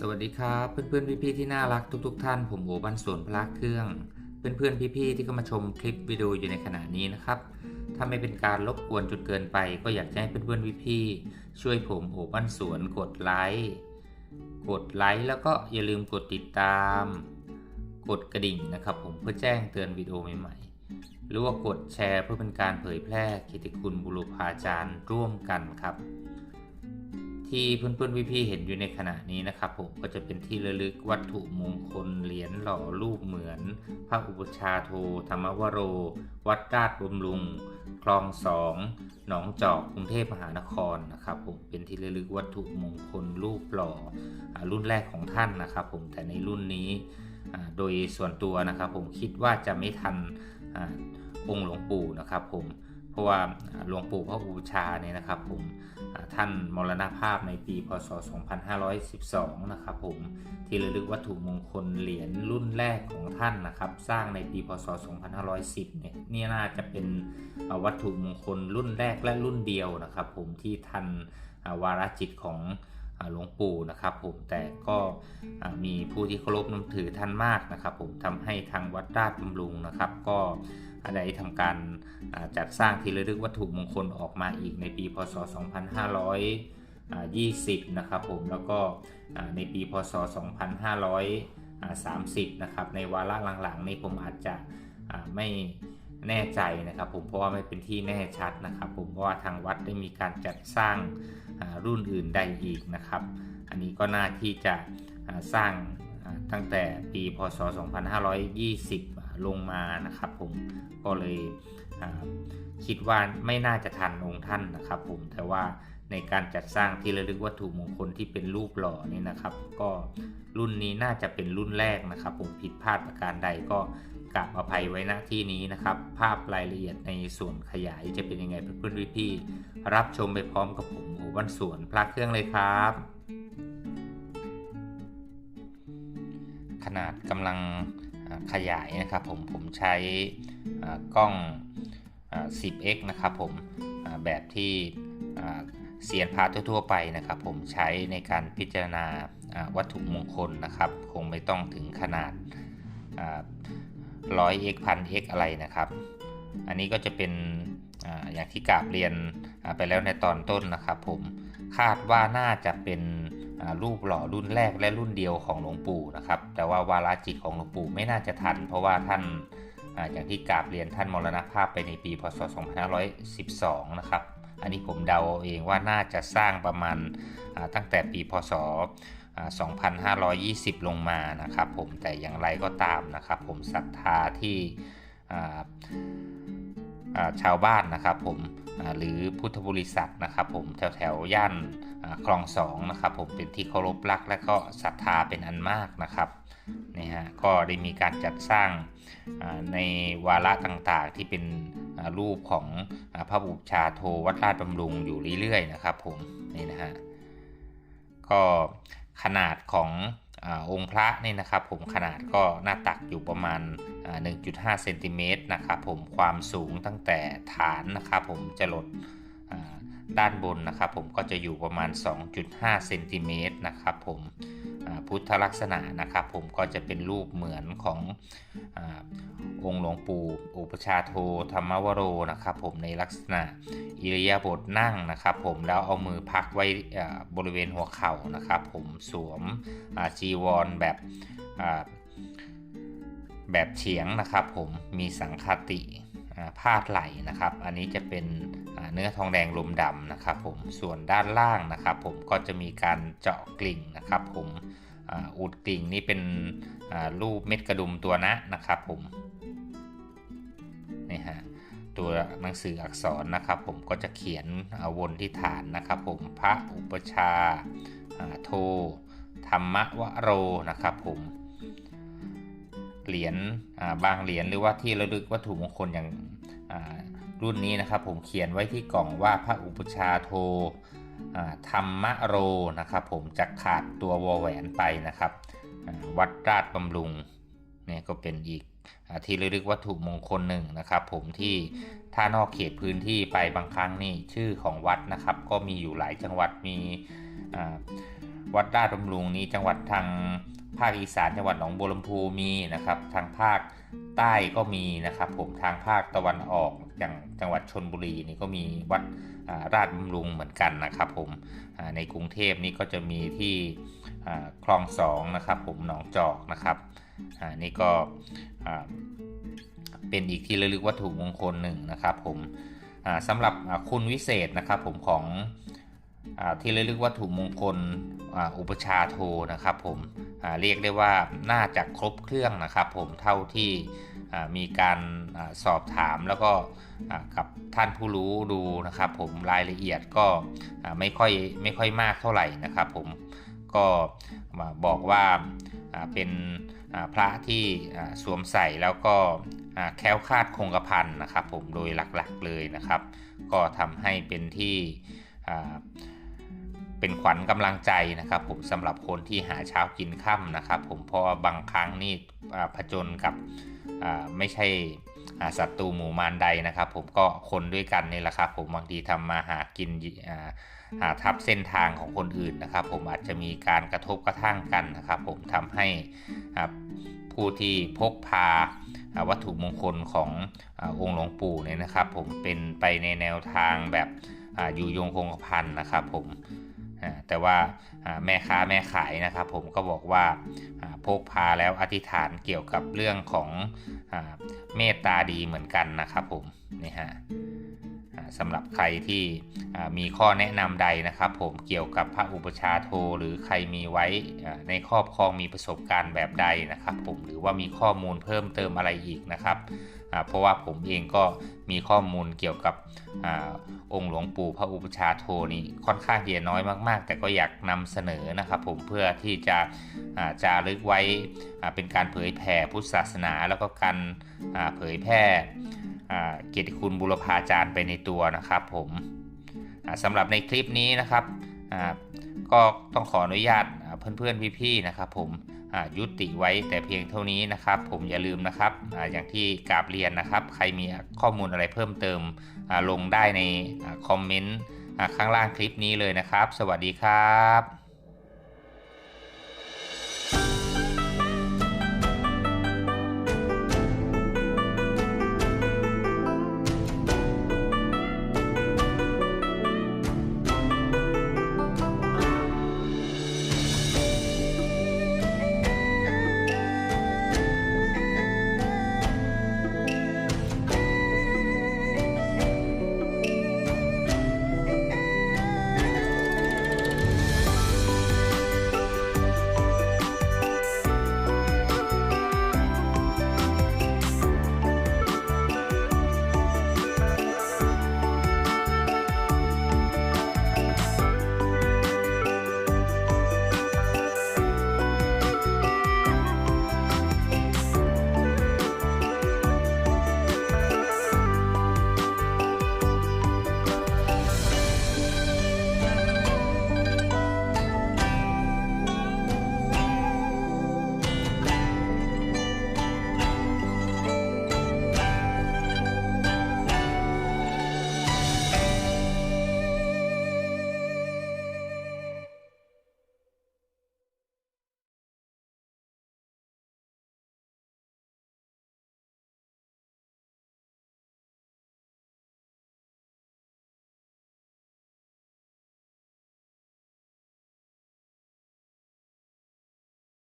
สวัสดีครับเพื่อนๆพี่ๆที่น่ารักทุก ๆ ท่าน ผมโอบ้านสวนพลาเครื่อง เพื่อนๆพี่ๆที่เข้ามาชมคลิปวิดีโออยู่ในขณะนี้นะครับถ้าไม่เป็นการรบกวนจนเกินไป ก็อยากจะให้เพื่อนๆพี่ๆช่วยผมโอบ้านสวนกดไลค์กดไลค์แล้วก็อย่าลืมกดติดตาม กดกระดิ่งนะครับผมเพื่อแจ้งเตือนวิดีโอใหม่ๆ หรือว่ากดแชร์เพื่อเป็นการเผยแพร่กิตติคุณบุรุษาจารย์ร่วมกันครับ ที่เพื่อนๆพี่ๆเห็นอยู่ในขณะนี้นะครับ ผมก็จะเป็นที่ระลึกวัตถุมงคลเหรียญหล่อรูปเหมือน พระอุปชาโทธรรมวโร วัดราชบำรุง คลองสองหนองจอกกรุงเทพมหานครนะครับ ผมเป็นที่ระลึกวัตถุมงคลรูปหล่อรุ่นแรกของท่านนะครับ ผมแต่ในรุ่นนี้โดยส่วนตัวนะครับ ผมคิดว่าจะไม่ทันองค์หลวงปู่นะครับ ผมเพราะว่าหลวงปู่พระอุปชาเนี่ยนะครับ ผม ท่านมรณภาพในปีพศ 2512 นะครับผมที่ระลึกวัตถุมงคลเหรียญรุ่นแรกของท่านนะครับ สร้างในปีพศ 2510 เนี่ยนี่น่าจะเป็นวัตถุมงคลรุ่นแรกและรุ่นเดียวนะครับ ผมที่ทันอ่าวาระจิตของหลวงปู่นะครับผมแต่ก็มีผู้ที่เคารพนับถือท่านมากนะครับ ผมทำให้ทางวัดราชบำรุงนะครับ ก็ ได้ทำการจัดสร้างที่ระลึกวัตถุมงคลออกมาอีกในปีพศ 2520 นะครับผมแล้วก็ในปีพศ 2530 นะครับในวาระหลังๆนี้ผมอาจจะไม่แน่ใจนะครับผมเพราะว่าไม่เป็นที่แน่ชัดนะครับ ผมเพราะว่าทางวัดได้มีการจัดสร้างรุ่นอื่นใดอีกนะครับ อันนี้ก็น่าที่จะสร้างตั้งแต่ปีพศ 2520 ลงมานะครับผมก็เลยคิดว่าไม่น่าจะทันองค์ท่านนะครับผมแต่ว่าในการจัดสร้างที่ระลึกวัตถุมงคลที่เป็นรูปหล่อนี่นะครับ ก็รุ่นนี้น่าจะเป็นรุ่นแรกนะครับ ผมผิดพลาดประการใดก็กราบอภัยไว้ณที่นี้นะครับ ภาพรายละเอียดในส่วนขยายจะเป็นยังไงเพื่อนๆพี่ๆรับชมไปพร้อมกับผมโอวันสวนพระเครื่องเลยครับ ขนาดกำลัง ขยายนะครับผมผมใช้กล้อง 10x นะครับผมแบบที่เสียนพาทั่วๆไปนะครับ ผมใช้ในการพิจารณาวัตถุมงคลนะครับ คงไม่ต้องถึงขนาดร้อย x พัน x อะไรนะครับ อันนี้ก็จะเป็นอย่างที่กราบเรียนไปแล้วในตอนต้นนะครับ ผมคาดว่าน่าจะเป็น รูปหล่อรุ่นแรกและรุ่นเดียวของหลวงปู่นะครับ แต่ว่าวาลาจิตของหลวงปู่ไม่น่าจะทัน เพราะว่าท่านอย่างที่กราบเรียนท่านมรณภาพไปในปีพศ 2512 นะครับ อันนี้ผมเดาเองว่าน่าจะสร้างประมาณตั้งแต่ปีพศ2520 ลงมานะครับ ผมแต่อย่างไรก็ตามนะครับ ผมศรัทธาที่ชาวบ้านนะครับ ผม หรือพุทธบริษัทนะครับผมแถวแถวย่านคลองสองนะครับผมเป็นที่เคารพรักและก็ศรัทธาเป็นอันมากนะครับนี่ฮะก็ได้มีการจัดสร้างในวาระต่างๆ ที่เป็นรูปของพระบุชาโทวัดราชบำรุงอยู่เรื่อยๆนะครับผมนี่นะฮะก็ขนาดของ อาองค์พระนี่นะครับผมขนาดก็หน้าตักอยู่ประมาณอ่า1.5เซนติเมตรนะครับผมความสูงตั้งแต่ฐานนะครับผมจะลดอ่าด้านบนนะครับผมก็จะอยู่ประมาณ 2.5เซนติเมตรนะครับผมอ่า พุทธลักษณะนะครับ ผมก็จะเป็นรูปเหมือนของอองค์หลวงปู่อุปชาโทธรรมวโรนะครับ ผมในลักษณะอิริยาบถนั่งนะครับ ผมแล้วเอามือพักไว้บริเวณหัวเข่านะครับ ผมสวมจีวรแบบแบบเฉียงนะครับผมมีสังคติพาดไหลนะครับ อันนี้จะเป็นเนื้อทองแดงลมดำนะครับผมส่วนด้านล่างนะครับ ผมก็จะมีการเจาะกลิ่งนะครับ ผม อ่าอุดกลิ่งนี่เป็นรูปเม็ดกระดุมตัวนะนะครับผมนี่ฮะตัวหนังสืออักษรนะครับ ผมก็จะเขียนวนที่ฐานนะครับ ผมพระอุปชาโทธรรมวโรนะครับผมเหรียญบางเหรียญหรือว่าที่ระลึกวัตถุมงคลอย่างรุ่นนี้นะครับ ผมเขียนไว้ที่กล่องว่าพระอุปชาโท ธรรมโรนะครับผมจะขาดตัววอแหวนไปนะครับ วัดราชบำรุงเนี่ยก็เป็นอีกอที่ระลึกวัตถุมงคลหนึ่งนะครับ ผมที่ถ้านอกเขตพื้นที่ไปบางครั้งนี่ชื่อของวัดนะครับ ก็มีอยู่หลายจังหวัดมีวัดราชบำรุงนี้จังหวัดทาง ภาคอีสานจังหวัดหนองบัวลำพูมีนะครับ ทางภาคใต้ก็มีนะครับ ผมทางภาคตะวันออกอย่างจังหวัดชนบุรีนี่ก็มีวัดราชบำรุงเหมือนกันนะครับ ผมในกรุงเทพนี่ก็จะมีที่คลองสองนะครับ ผมหนองจอกนะครับนี่ก็เป็นอีกที่ระลึกวัตถุมงคลหนึ่งนะครับ ผมสำหรับคุณวิเศษนะครับ ผมของ ที่ระลึกวัตถุมงคลอ,อุปชาโทนะครับผมเรียกได้ว่าน่าจะครบเครื่องนะครับผมเท่าที่มีการอสอบถามแล้วก็กับท่านผู้รู้ดูนะครับผมรายละเอียดก็ไม่ค่อยไม่ค่อยมากเท่าไหร่นะครับผมก็มาบอกว่าเป็นพระที่สวมใส่แล้วก็แคล้วคลาดคงกระพันนะครับผมโดยหลักๆเลยนะครับ ก็ทำให้เป็นที่ เป็นขวัญกำลังใจนะครับ ผมสำหรับคนที่หาเช้ากินค่ำนะครับ ผมเพราะบางครั้งนี่ผจญกับไม่ใช่ศัตรูหมู่มารใดนะครับ ผมก็คนด้วยกันนี่แหละครับผมบางทีทำมาหากินหาทับเส้นทางของคนอื่นนะครับ ผมอาจจะมีการกระทบกระทั่งกันนะครับ ผมทำให้ผู้ที่พกพาวัตถุมงคลขององค์หลวงปู่เนี่ยนะครับ ผมเป็นไปในแนวทางแบบอยู่ยงคงกระพันนะครับ ผม แต่ว่าแม่ค้าแม่ขายนะครับผมก็บอกว่าพกพาแล้วอธิษฐานเกี่ยวกับเรื่องของเมตตาดีเหมือนกันนะครับผมนี่ฮะสำหรับใครที่มีข้อแนะนำใดนะครับ ผมเกี่ยวกับพระอุปชาโทหรือใครมีไว้ในครอบครองมีประสบการณ์แบบใดนะครับ ผมหรือว่ามีข้อมูลเพิ่มเติมอะไรอีกนะครับ เพราะว่าผมเองก็มีข้อมูลเกี่ยวกับอองค์หลวงปู่พระอุปชาโทนี้ค่อนข้างที่จะน้อยมาก ๆ แต่ก็อยากนำเสนอนะครับผมเพื่อที่จะอ่าจารึกไว้เป็นการเผยแผ่พุทธศาสนา แล้วก็การเผยแพร่เกียรติคุณบุรพาจารย์ไปในตัวนะครับผมอ่าสำหรับในคลิปนี้นะครับก็ต้องขออนุญาตเพื่อนๆพี่ๆนะครับผม ยุติไว้แต่เพียงเท่านี้นะครับ ผมอย่าลืมนะครับออย่างที่กราบเรียนนะครับ ใครมีข้อมูลอะไรเพิ่มเติมลงได้ในอคอมเมนต์ข้างล่างคลิปนี้เลยนะครับ สวัสดีครับ